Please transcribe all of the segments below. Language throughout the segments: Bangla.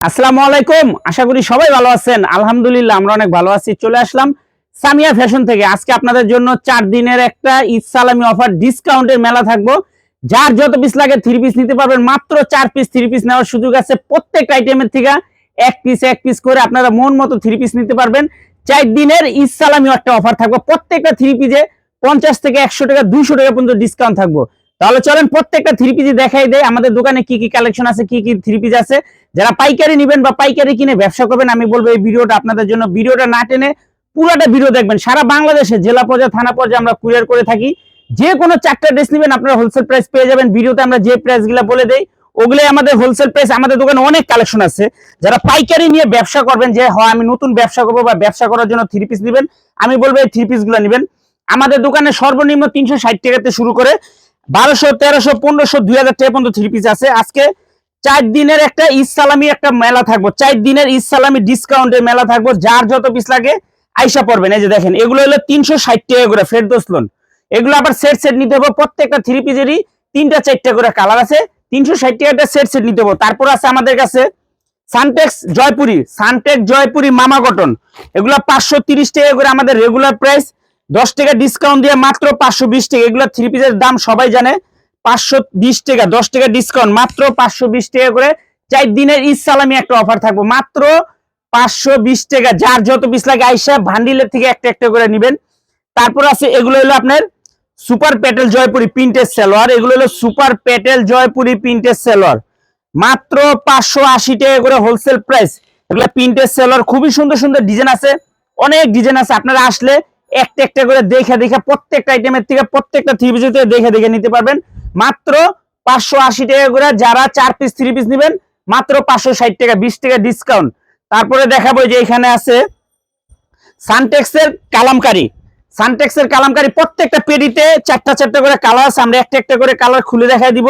আসসালামু আলাইকুম। আশা করি সবাই ভালো আছেন। আলহামদুলিল্লাহ, আমরা অনেক ভালো আছি। চলে আসলাম সামিয়া ফ্যাশন থেকে। আজকে আপনাদের জন্য চার দিনের একটা ঈদ সালামি অফার ডিসকাউন্টের মেলা থাকব। যার যত পিস লাগে থ্রি পিস নিতে পারবেন। মাত্র চার পিস থ্রি পিস নেওয়ার সুযোগ আছে প্রত্যেক আইটেমের থেকে। এক পিস এক পিস করে আপনারা মন মতো থ্রি পিস নিতে পারবেন। চার দিনের ঈদ সালামিও একটা অফার থাকব। প্রত্যেকটা থ্রি পিসে পঞ্চাশ থেকে একশো টাকা, দুইশো টাকা পর্যন্ত ডিসকাউন্ট থাকব। তাহলে চলেন প্রত্যেকটা থ্রি পিসে দেখাই দেয় আমাদের দোকানে কি কি কালেকশন আছে, কি কি থ্রি পিস আছে। যারা পাইকারি নেবেন বা পাইকারি কিনে ব্যবসা করবেন, আমি বলব এই ভিডিওটা আপনাদের জন্য। ভিডিওটা না টেনে পুরোটা ভিডিও দেখবেন। সারা বাংলাদেশে, জেলা পর্যায়ে, থানা পর্যায়ে আমরা কুরিয়ার করে থাকি। যে কোনো চারটা ড্রেস নেবেন, আপনারা হোলসেল প্রাইস পেয়ে যাবেন। ভিডিওতে আমরা যে প্রাইসগুলা বলে দেই, ওগুলোই আমাদের হোলসেল প্রাইস আমাদের দোকানে অনেক কালেকশন আছে। যারা পাইকারি নিয়ে ব্যবসা করবেন, যে, হয়, আমি নতুন ব্যবসা করব বা ব্যবসা করার জন্য থ্রি পিস নেবেন, আমি বলব এই থ্রি পিসগুলো নেবেন। আমাদের দোকানে সর্বনিম্ন তিনশো ষাট টাকাতে শুরু করে বারোশো, তেরোশো, পনেরোশো, দুই হাজার টাকা পর্যন্ত থ্রি পিস আছে। আজকে চার দিনের একটা ইসলামী একটা মেলা থাকব। চার দিনের ইসলামী ডিসকাউন্টের মেলা থাকব। যার যত পিস লাগে, আইসা পড়বেন। এই যে দেখেন, এগুলো হলো তিনশো ষাট টাকা করে ফেরদোস লোন এগুলো আবার সেট সেট নিতে হবে। প্রত্যেকটা থ্রি পিসেরই তিনটা, চারটা করে কালার আছে। তিনশো ষাট টাকা সেট সেট নিতে হবে। তারপর আছে আমাদের কাছে সানটেক্স জয়পুরি। সানটেক্স জয়পুরি মামা কটন এগুলো পাঁচশো তিরিশ টাকা করে আমাদের রেগুলার প্রাইস দশ টাকা ডিসকাউন্ট দিয়ে মাত্র পাঁচশো বিশ টাকা। এগুলো থ্রি পিসের দাম সবাই জানে। পাঁচশো বিশ টাকা, দশ টাকা ডিসকাউন্ট মাত্র পাঁচশো বিশ টাকা করে। চার দিনের ঈদ সালামি একটা অফার থাকব। মাত্র পাঁচশো বিশ টাকা। যার যত পিস লাগে আইসা ভান্ডিলের থেকে একটা একটা করে নিবেন। তারপর আছে, এগুলো হলো আপনার সুপার প্যাটেল জয়পুরি প্রিন্টের সেলোয়ার এগুলো হলো সুপার প্যাটেল জয়পুরি প্রিন্টের সেলোয়ার মাত্র পাঁচশো আশি টাকা করে হোলসেল প্রাইস এগুলো প্রিন্টের সেলোয়ার খুবই সুন্দর সুন্দর ডিজাইন আছে। অনেক ডিজাইন আছে। আপনারা আসলে একটা একটা করে দেখে দেখে প্রত্যেকটা আইটেমের থেকে প্রত্যেকটা থ্রি পিস থেকে দেখে দেখে নিতে পারবেন। মাত্র পাঁচশো আশি টাকা করে যারা চার পিস থ্রি পিস নেবেন, মাত্র পাঁচশো ষাট টাকা, বিশ টাকা ডিসকাউন্ট তারপরে দেখাবো যে এখানে আছে সানটেক্সের কালামকারি। সানটেক্সের কালামকারি প্রত্যেকটা পেডিতে চারটা চারটা করে কালার আছে। আমরা একটা একটা করে কালার খুলে দেখাই দিব।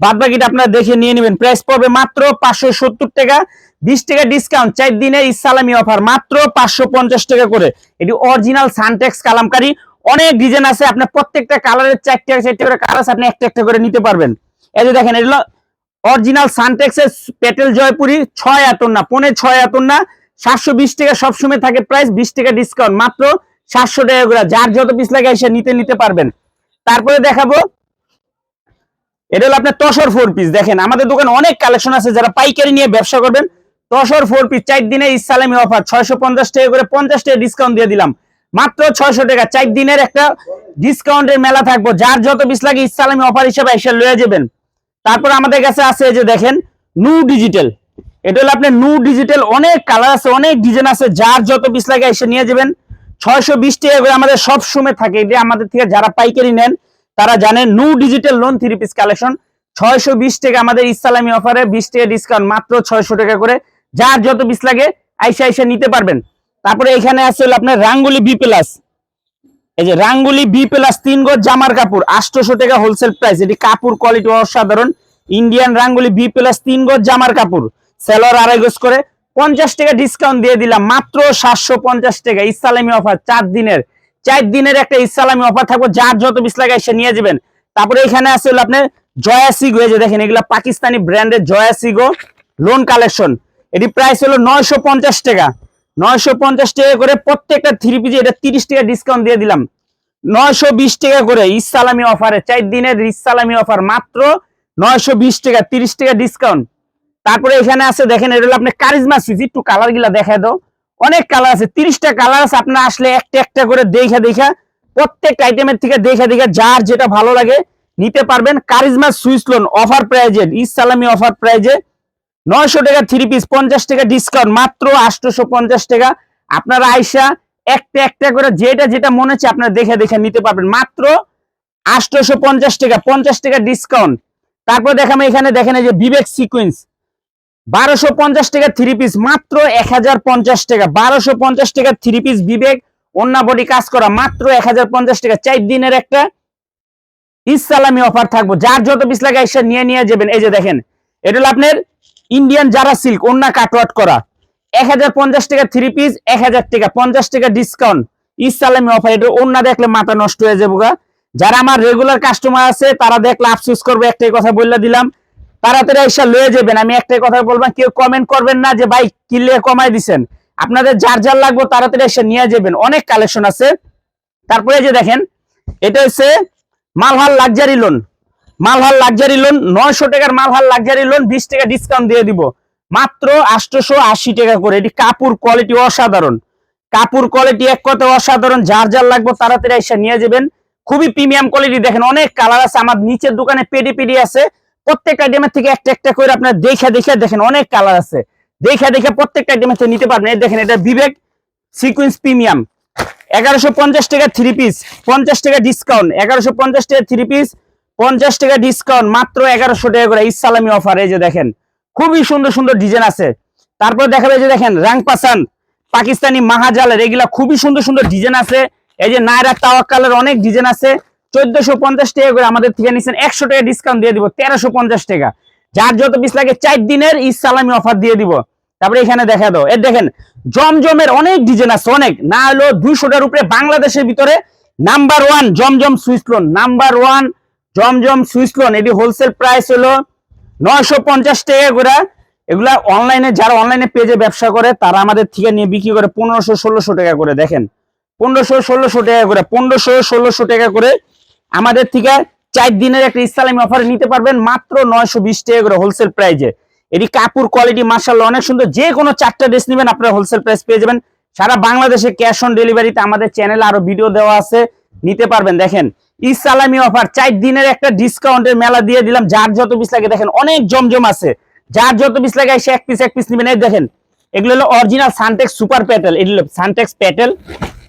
বাদ বাকিটা আপনারা দেখে নিয়ে নেবেন। প্রাইস পড়বে মাত্র পাঁচশো সত্তর টাকা। বিশ টাকা ডিসকাউন্ট চার দিনের ইসালামি অফার মাত্র পাঁচশো পঞ্চাশ টাকা করে। এটি অরিজিনাল সানটেক্স কালামকারি। অনেক ডিজাইন আছে, আপনার প্রত্যেকটা কালারের চারটে চারটে করে কালার আপনি একটা একটা করে নিতে পারবেন। এই যে দেখেন এগুলো অরিজিনাল সানটেক্সের পেটেল জয়পুরি ছয় আতন না, পনে ছয় আতন না, সাতশো বিশ টাকা সবসময় থাকে প্রাইস বিশ টাকা ডিসকাউন্ট মাত্র সাতশো টাকা করে। যার যত পিস লাগে এসে নিতে নিতে পারবেন। তারপরে দেখাবো এটা হলো আপনার তসর ফোর পিস দেখেন, আমাদের দোকানে অনেক কালেকশন আছে যারা পাইকারি নিয়ে ব্যবসা করবেন। তসর ফোর পিস চার দিনের ইসালামি অফার ছয়শো পঞ্চাশ টাকা করে পঞ্চাশ টাকা ডিসকাউন্ট দিয়ে দিলাম। মাত্র ছয়শো টাকা, চার দিনের একটা ডিসকাউন্টের মেলা থাকব। যার যত পিস লাগে ইসালামি অফার হিসেবে এসে লয়ে যাবেন। তারপর আমাদের কাছে আছে যে দেখেন নু ডিজিটাল এটা হলো আপনার নু ডিজিটাল অনেক কালার আছে, অনেক ডিজাইন আছে। যার যত পিস লাগে এসে নিয়ে যাবেন। ছয়শো বিশ টাকা করে আমাদের সব সময় থাকে। এটা আমাদের থেকে যারা পাইকারি নেন তারা জানেন নু digital lawn three piece collection ছয়শো বিশ টাকা আমাদের ইসলামী অফারে বিশ টাকা ডিসকাউন্ট মাত্র ছয়শো টাকা করে। যার যত পিস লাগে, আইসা আইসা নিতে পারবেন। তারপরে এখানে আছে আপনার রাঙ্গুলি বি প্লাস এই যে রাঙ্গুলি বি প্লাস তিন গজ জামার কাপড়, আটশোশো টাকা হোলসেল প্রাইস এটি কাপড় কোয়ালিটি অসাধারণ। ইন্ডিয়ান রাঙ্গুলি বি প্লাস তিন গজ জামার কাপড়। সেলর আড়াই গজ করে। পঞ্চাশ টাকা ডিসকাউন্ট দিয়ে দিলাম, মাত্র সাতশো পঞ্চাশ টাকা। ইসলামী অফার চার দিনের। চার দিনের একটা ইসলামী অফার থাকব, যার যত বিশ লাগে এসে নিয়ে যাবেন। তারপরে এখানে আছে হলো আপনার জয়া সিগো এই যে দেখেন, এগুলা পাকিস্তানি ব্র্যান্ডের জয়া সিগো লোন কালেকশন এটি প্রাইস হলো নয়শো পঞ্চাশ টাকা। নয়শো পঞ্চাশ টাকা করে প্রত্যেকটা থ্রি পিজি এটা তিরিশ টাকা ডিসকাউন্ট দিয়ে দিলাম। নয়শো বিশ টাকা করে ইসালামি অফারে, চার দিনের ইসালামি অফার মাত্র নয়শো বিশ টাকা, তিরিশ টাকা ডিসকাউন্ট তারপরে এখানে আছে, দেখেন, এটা হলো আপনার কারিজমা সুইচ, একটু কালারগুলা দেখা দাও। অনেক কালার আছে, তিরিশটা কালার আছে, আপনার আসলে একটা একটা করে দেখা দেখা প্রত্যেক আইটেমের থেকে দেখা দেখা যার যেটা ভালো লাগে নিতে পারবেন। কারিজমা সুইচ লোন অফার প্রাইজে ইসালামি অফার প্রাইজে নয়শো টাকা থ্রি পিস পঞ্চাশ টাকা ডিসকাউন্ট মাত্র আটশোশো পঞ্চাশ টাকা। আপনারা আইসা একটা একটা করে যেটা যেটা মনে হচ্ছে আপনারা দেখে দেখে নিতে পারবেন। মাত্র আটশোশো পঞ্চাশ টাকা পঞ্চাশ টাকা ডিসকাউন্ট তারপর দেখাম এখানে, দেখেন এই যে বিবেক সিকুয়েন্স বারোশো পঞ্চাশ টাকা থ্রি পিস মাত্র এক হাজার পঞ্চাশ টাকা। বারোশো পঞ্চাশ টাকা থ্রি পিস বিবেক, অন্য বডি কাজ করা, মাত্র এক হাজার পঞ্চাশ টাকা। চার দিনের একটা ইসালামি অফার থাকব। যার যত পিস লাগে এসে নিয়ে নিয়ে যাবেন। এই যে দেখেন, এটা হলো আপনার ইন্ডিয়ান যারা সিল্ক অন্য কাটওয়াট করা। এক হাজার পঞ্চাশ টাকা থ্রি পিস এক হাজার টাকা, পঞ্চাশ টাকা ডিসকাউন্ট ইসালামি অফার এটা অন্য দেখলে মাথা নষ্ট হয়ে যাব যারা আমার রেগুলার কাস্টমার আছে, তারা দেখলে আফসুস করবে, একটাই কথা বললে দিলাম। তাড়াতাড়ি এসে লয়ে যাবেন। আমি একটাই কথা বলব, কেউ কমেন্ট করবেন না যে, ভাই কিনলে কমাই দিছেন? আপনাদের যার যার লাগবে তাড়াতাড়ি এসে নিয়ে যাবেন। অনেক কালেকশন আছে। তারপরে যে দেখেন, এটা হচ্ছে মালহাল লাক্সারি লোন মালহাল লাক্সারি লোন নয়শো টাকার মালহাল লাক্সারি লোন বিশ টাকা ডিসকাউন্ট দিয়ে দিব। মাত্র আটশোশো আশি টাকা করে। এটি কাপড় কোয়ালিটি অসাধারণ। কাপড় কোয়ালিটি এক কথা অসাধারণ। যার যার লাগবে তাড়াতাড়ি এসে নিয়ে যাবেন। খুবই প্রিমিয়াম কোয়ালিটি দেখেন, অনেক কালার আছে। আমার নিচের দোকানে পেডি পেডি আছে। প্রত্যেকটা আইটেমের থেকে একটা একটা করে আপনার দেখে দেখে দেখেন, অনেক কালার আছে। দেখে দেখে প্রত্যেকটা আইটেমের থেকে নিতে পারবেন। দেখেন, এটা বিবেক সিকুয়েন্স প্রিমিয়াম এগারোশো পঞ্চাশ টাকা থ্রি পিস পঞ্চাশ টাকা ডিসকাউন্ট এগারোশো পঞ্চাশ টাকা থ্রি পিস পঞ্চাশ টাকা ডিসকাউন্ট মাত্র এগারোশো টাকা করে ইসালামি অফার এই যে দেখেন, খুবই সুন্দর সুন্দর ডিজাইন আছে। তারপর দেখাবে যে দেখেন, রাং পাসান, পাকিস্তানি মাহাজালের এগুলা খুবই সুন্দর সুন্দর ডিজাইন আছে। এই যে নায়রা তাওয়াক্কালের অনেক ডিজাইন আছে। চোদ্দশো পঞ্চাশ টাকা করে আমাদের থেকে নিচ্ছেন একশো টাকা ডিসকাউন্ট দিয়ে দিব, তেরোশো পঞ্চাশ টাকা। যার যত পিস লাগে চার দিনের অফার দিয়ে দিব। তারপরে এখানে দেখা দাও। এর দেখেন, জমজমের অনেক ডিজাইন আছে, অনেক। না হলো উপরে বাংলাদেশের ভিতরে number one Zamzam Swiss lawn number one Zamzam Swiss lawn এটি হোলসেল প্রাইস হলো নয়শো পঞ্চাশ টাকা করে। এগুলা অনলাইনে যারা অনলাইনে পেজে ব্যবসা করে, তারা আমাদের থেকে নিয়ে বিক্রি করে পনেরোশো ষোলোশো টাকা করে। দেখেন, পনেরোশো ষোলোশো টাকা করে, পনেরোশো ষোলোশো টাকা করে আমাদের থেকে চার দিনের একটা ইসলামী অফার নিতে পারবেন মাত্র নয়শো বিশ টাকা করে হোলসেল প্রাইজে এটি কাপড় কোয়ালিটি মার্শাল্লাহ অনেক সুন্দর। যে কোনো চারটা ড্রেস নেবেন, আপনারা হোলসেল প্রাইস পেয়ে যাবেন। সারা বাংলাদেশে ক্যাশ অন ডেলিভারিতে আমাদের চ্যানেলে আরও ভিডিও দেওয়া আছে। নিতে পারবেন, দেখেন। ইসালামি অফার চার দিনের একটা ডিসকাউন্টের মেলা দিয়ে দিলাম। যার যত পিস লাগে, দেখেন, অনেক জমজম আছে। যার যত পিস লাগে, সে এক পিস এক পিস নেবেন। এই দেখেন, এগুলো হলো অরিজিনাল সানটেক্স সুপার প্যাটেল এগুলো সানটেক্স প্যাটেল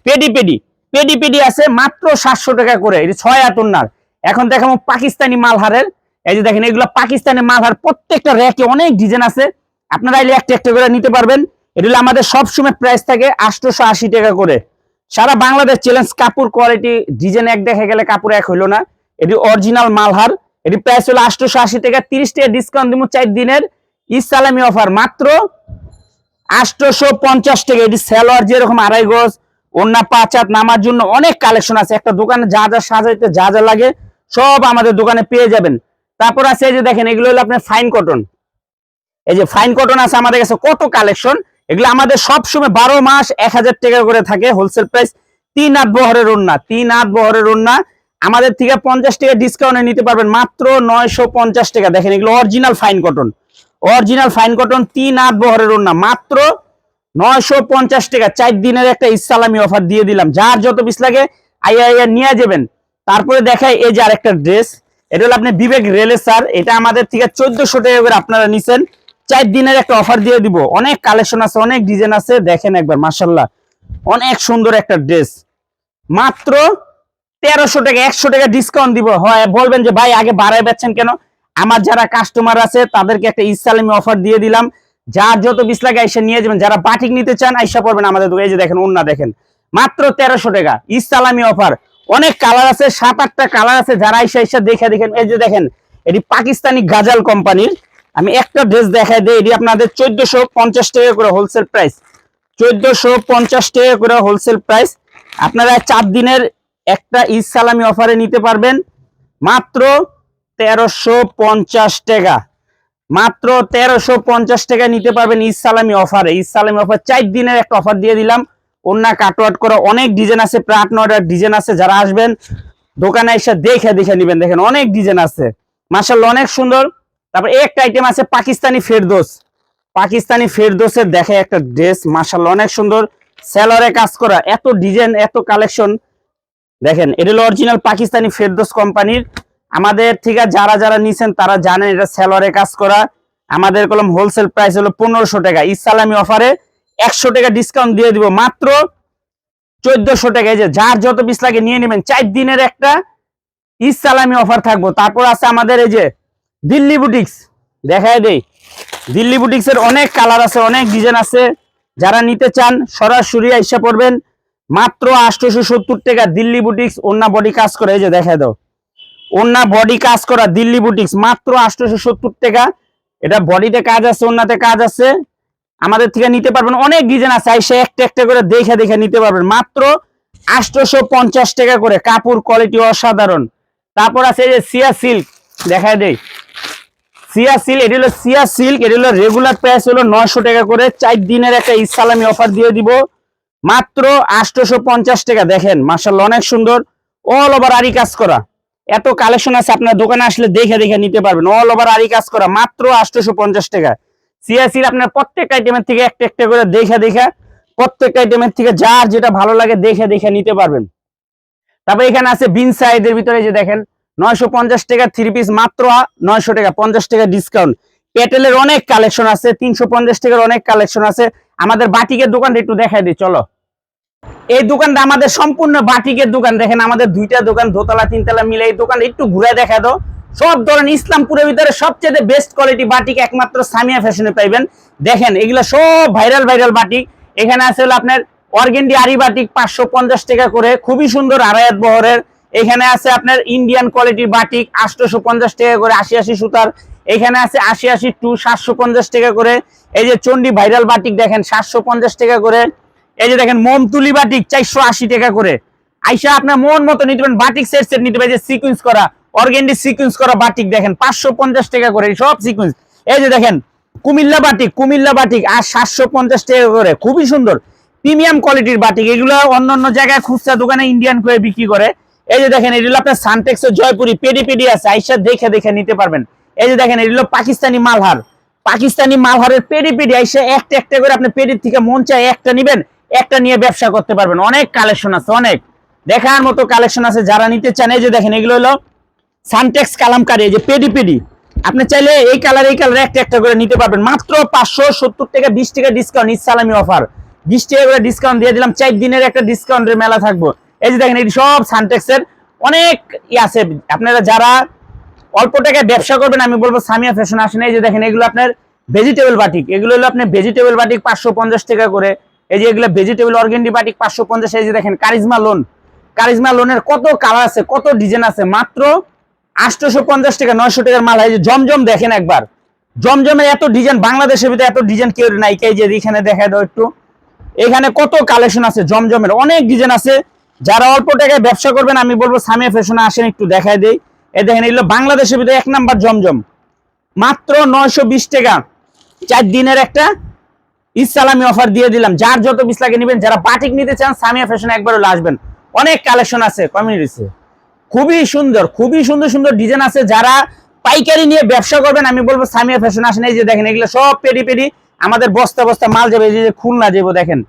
পেডি পেডি পেডি পেডি আছে মাত্র সাতশো টাকা করে। এটি ছয় আটন্নার এখন দেখাবো পাকিস্তানি মালহারের। এই যে দেখেন, এগুলো পাকিস্তানি মালহার প্রত্যেকটা র্যাকে অনেক ডিজাইন আছে। আপনারা এলে একটা একটা করে নিতে পারবেন। এগুলো আমাদের সবসময় প্রাইস থাকে আটশোশো আশি টাকা করে। সারা বাংলাদেশ চ্যালেঞ্জ কাপড় কোয়ালিটি ডিজাইন এক দেখে গেলে কাপড় এক হইল না। এটি অরিজিনাল মালহার। এটি প্রাইস হলো আটশোশো আশি টাকা। তিরিশ টাকা ডিসকাউন্ট দিব চার দিনের। ইসালামি অফার মাত্র আটশোশো পঞ্চাশ টাকা। এটি সেলোয়ার যেরকম আড়াই গজ অন্য পাঁচ নামার জন্য অনেক কালেকশন আছে। একটা দোকানে যা যা সাজাইতে যা যা লাগে, সব আমাদের দোকানে পেয়ে যাবেন। তারপর আছে এই যে দেখেন, এগুলো হলো আপনার ফাইন কটন এই যে ফাইন কটন আছে আমাদের কাছে, কত কালেকশন এগুলো আমাদের সব সময় বারো মাস এক হাজার টাকা করে থাকে হোলসেল প্রাইস তিন আট বহরের ওন্না তিন আট বহরের ওন্না আমাদের থেকে পঞ্চাশ টাকা ডিসকাউন্টে নিতে পারবেন, মাত্র নয়শো পঞ্চাশ টাকা। দেখেন, এগুলো original fine cotton original fine cotton তিন আট বহরের ওন্না মাত্র নয়শো পঞ্চাশ টাকা, চার দিনের একটা ইসলামী অফার দিয়ে দিলাম। যার যত পিস লাগে, আইয়া আইয়া নিয়ে যাবেন। তারপরে দেখাই এই যে আরেকটা ড্রেস এটা হলো আপনি বিবেক রেলে স্যার এটা আমাদের থেকে চোদ্দশো টাকা করে আপনারা নিছেন। চার দিনের একটা অফার দিয়ে দিব। অনেক কালেকশন আছে, অনেক ডিজাইন আছে, দেখেন একবার মাসাল্লাহ অনেক সুন্দর একটা ড্রেস মাত্র তেরোশো টাকা, একশো টাকা ডিসকাউন্ট দিব। হয়, বলবেন যে, ভাই, আগে বাড়ায় বেচছেন কেন? আমার যারা কাস্টমার আছে, তাদেরকে একটা ইসলামী অফার দিয়ে দিলাম। যার যত বিশ লাগে আইসা নিয়ে যাবেন। যারা বাটিক নিতে চান, আইসা পড়বেন আমাদের এই যে দেখেন অন্য দেখেন। মাত্র তেরোশো টাকা। ইসলামী অফার অনেক কালার আছে, সাত, আটটা কালার আছে। যারা আইসা আইসা দেখে, দেখেন। এই যে দেখেন, এটি পাকিস্তানি গাজাল কোম্পানির আমি একটা ড্রেস দেখাই দিই, এটি আপনাদের চোদ্দশো পঞ্চাশ টাকা করে হোলসেল প্রাইস চোদ্দশো পঞ্চাশ টাকা করে হোলসেল প্রাইস আপনারা চার দিনের একটা সালামি অফারে নিতে পারবেন। মাত্র তেরোশো পঞ্চাশ টাকা। মাত্র তেরোশো পঞ্চাশ টাকা নিতে পারবেন ঈদ সালামি অফারে ঈদ সালামি অফার চার দিনের একটা অফার দিয়ে দিলাম। অন্য কাটওয়াট করা অনেক ডিজাইন আছে প্রায় আট নয়টা ডিজাইন আছে, যারা আসবেন, দোকানে এসে দেখে দেখে নিবেন। দেখেন অনেক ডিজাইন আছে। মার্শাল্লাহ অনেক সুন্দর। তারপর একটা আইটেম আছে পাকিস্তানি ফেরদোস। পাকিস্তানি ফেরদোসের দেখে একটা ড্রেস মার্শাল্লাহ অনেক সুন্দর। সেলরে কাজ করা, এত ডিজাইন এত কালেকশন দেখেন, এটা হলো অরিজিনাল পাকিস্তানি ফেরদোস কোম্পানির আমাদের থেকে যারা যারা নিছেন, তারা জানেন এটা সেলরে কাজ করা। আমাদের কলম হোলসেল প্রাইস হলো পনেরোশো টাকা। ইসালামি অফারে একশো টাকা ডিসকাউন্ট দিয়ে দিব। মাত্র চোদ্দশো টাকা। এই যে যার যত পিস লাগে নিয়ে নেবেন। চার দিনের একটা ইসালামি অফার থাকব। তারপর আছে আমাদের এই যে দিল্লি বুটিক্স দেখায় দেই। দিল্লি বুটিক্স এর অনেক কালার আছে, অনেক ডিজাইন আছে। যারা নিতে চান, সরাসরি আইসা পড়বেন। মাত্র আটশোশো সত্তর টাকা দিল্লি বুটিক্স অন্য বডি কাজ করে। এই যে দেখায় দাও। অন্য বডি কাজ করা দিল্লি বুটিক্স মাত্র আটশোশো সত্তর টাকা। এটা বডিতে কাজ আছে অন্যতে কাজ আছে। আমাদের থেকে নিতে পারবেন, অনেক ডিজাইন আছে। আইসা একটা একটা করে দেখে দেখে নিতে পারবেন। মাত্র আটশোশো পঞ্চাশ টাকা করে, কাপড় কোয়ালিটি অসাধারণ। তারপর আছে যে সিয়া সিল্ক দেখায় দেই। সিয়া সিল্ক এটি হলো সিয়া সিল্ক এটি হলো রেগুলার প্রাইস হলো নয়শো টাকা করে। চার দিনের একটা ইসলামি অফার দিয়ে দিব। মাত্র আটশোশো পঞ্চাশ টাকা, দেখেন মার্শাল্লাহ অনেক সুন্দর। অল ওভার আরি কাজ করা। এত কালেকশন আছে, আপনার দোকানে আসলে দেখে দেখে নিতে পারবেন। অল ওভার আরি কাজ করা, মাত্র আটশোশো পঞ্চাশ টাকা সিয়াসির আপনার প্রত্যেক আইটেমের থেকে একটা একটা করে দেখে দেখে প্রত্যেক আইটেমের থেকে যার যেটা ভালো লাগে দেখে দেখে নিতে পারবেন। তারপর এখানে আছে বিন সাইজের ভিতরে যে দেখেন নয়শো পঞ্চাশ টাকা থ্রি পিস মাত্র নয়শো টাকা, পঞ্চাশ টাকা ডিসকাউন্ট পেটেলের অনেক কালেকশন আছে তিনশো পঞ্চাশ টাকার অনেক কালেকশন আছে। আমাদের বাটিকের দোকানটা একটু দেখাই দিই, চলো। এই দোকানটা আমাদের সম্পূর্ণ বাটিকের দোকান। দেখেন আমাদের দুইটা দোকান, দোতলা, তিনতলা মিলে এই দোকান একটু ঘুরে দেখা দাও। সব ধরনের ইসলামপুরের ভিতরে সবচেয়ে বেস্ট কোয়ালিটি বাটিক একমাত্র সামিয়া ফ্যাশনে পাইবেন। দেখেন, এগুলো সব ভাইরাল ভাইরাল বাটিক। এখানে আছে হলো আপনার অর্গেন্ডি আরি বাটিক, পাঁচশো পঞ্চাশ টাকা করে। খুবই সুন্দর আড়াইয়াত বহরের। এখানে আছে আপনার ইন্ডিয়ান কোয়ালিটির বাটিক, আটশোশো পঞ্চাশ টাকা করে, আশি আশি সুতার। এখানে আছে আশি আশি টু, সাতশো পঞ্চাশ টাকা করে। এই যে চন্ডি ভাইরাল বাটিক দেখেন, সাতশো পঞ্চাশ টাকা করে। এই যে দেখেন, মোম তুলি বাটিক চারশো আশি টাকা করে। আইসা আপনার মন মতো নিতে পারেন, বাটিক সেট সেট নিতে পারেন সিকুয়েন্স করা অর্গেন্ডি সিকুয়েন্স করা বাটিক দেখেন, পাঁচশো পঞ্চাশ টাকা করে সব সিকুয়েন্স এই যে দেখেন, কুমিল্লা বাটিক কুমিল্লা বাটিক, আর সাতশো পঞ্চাশ টাকা করে, খুবই সুন্দর। প্রিমিয়াম কোয়ালিটির বাটিক, এগুলো অন্য অন্য জায়গায় খুচরা দোকানে ইন্ডিয়ান করে বিক্রি করে। এই যে দেখেন, এগুলো আপনার সানটেক্স জয়পুরি পেডি পেডি আছে, আইসা দেখে দেখে নিতে পারবেন। এই যে দেখেন, এগুলো পাকিস্তানি মালহার। পাকিস্তানি মালহারের পেডি পেডি আইসা একটা একটা করে আপনি পেডির থেকে মন চায় একটা নিবেন একটা নিয়ে ব্যবসা করতে পারবেন। অনেক কালেকশন আছে, অনেক। দেখার মতো কালেকশন আছে, যারা নিতে চান, এই যে দেখেন, এগুলো হলো সানটেক্স কালামকারী যে পেডি পেডি। আপনি চাইলে এই কালার এই কালার একটা একটা করে নিতে পারবেন। মাত্র পাঁচশো সত্তর টাকা, বিশ টাকা ডিসকাউন্ট ইসালামি অফার বিশ টাকা করে ডিসকাউন্ট দিয়ে দিলাম, চার দিনের একটা ডিসকাউন্টের মেলা থাকব। এই যে দেখেন এই সব সানটেক্সের অনেক ই আছে। আপনারা যারা অল্প টাকায় ব্যবসা করবেন, আমি বলব সামিয়া ফ্যাশন আসেন। এই যে দেখেন, এগুলো আপনার ভেজিটেবল বাটিক এগুলো হলো আপনার ভেজিটেবল বাটিক পাঁচশো পঞ্চাশ টাকা করে। এই যে এগুলো ভেজিটেবল অর্গেন্ডি পাঁচশো পঞ্চাশ, এই যে দেখেন, কারিজমা লোন কারিজমা লোনের কত কালার আছে, কত ডিজাইন আছে? মাত্র আটশোশো পঞ্চাশ টাকা, নয়শো টাকার মাল। এই যে জমজম দেখেন একবার। জমজমের এত ডিজাইন বাংলাদেশের ভিতরে এত ডিজাইন কেউ নাই। কে যে এখানে দেখা দাও একটু। এখানে কত কালেকশন আছে জমজমের? অনেক ডিজাইন আছে। যারা অল্প টাকায় ব্যবসা করবেন, আমি বলব সামিয়া ফ্যাশনে আসেন, একটু দেখাই দেই। এই দেখেন, এগুলো বাংলাদেশের ভিতরে এক নাম্বার জমজম। মাত্র নয়শো বিশ টাকা। চার দিনের একটা ইসালামি অফার দিয়ে দিলাম। যার যত পিস লাগে নেবেন, যারা বাটিক নিতে চান, সামিয়া ফ্যাশন একবার হলে আসবেন। অনেক কালেকশন আছে কমিউনিটিতে খুবই সুন্দর খুবই সুন্দর সুন্দর ডিজাইন আছে। যারা পাইকারি নিয়ে ব্যবসা করবেন, আমি বলব সামিয়া ফ্যাশন আসেন। এই যে দেখেন, এগুলো সব পেডি পেডি আমাদের বস্তা বস্তা মাল যাবে, এই যে খুলনা যাব, দেখেন।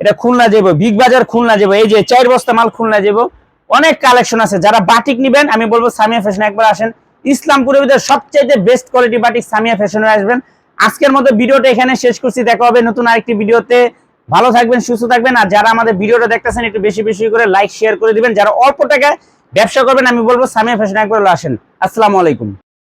এটা খুলনা যাব বিগ বাজার খুলনা যাব, এই যে চার বস্তা মাল খুলনা যাব। অনেক কালেকশন আছে। যারা বাটিক নিবেন, আমি বলব সামিয়া ফ্যাশন একবার আসেন। ইসলামপুরের ভিতরে সবচেয়ে বেস্ট কোয়ালিটি বাটিক সামিয়া ফ্যাশনে আসবেন। আজকের মতো ভিডিওটা এখানে শেষ করছি। দেখা হবে নতুন আরেকটি ভিডিওতে। ভালো থাকবেন, সুস্থ থাকবেন, আর যারা আমাদের ভিডিওটা দেখতেছেন, একটু বেশি বেশি করে লাইক শেয়ার করে দিবেন। যারা অল্প টাকায় ব্যবসা করবেন, আমি বলব সামিয়া ফ্যাশন একবার আসেন। আসসালামু আলাইকুম।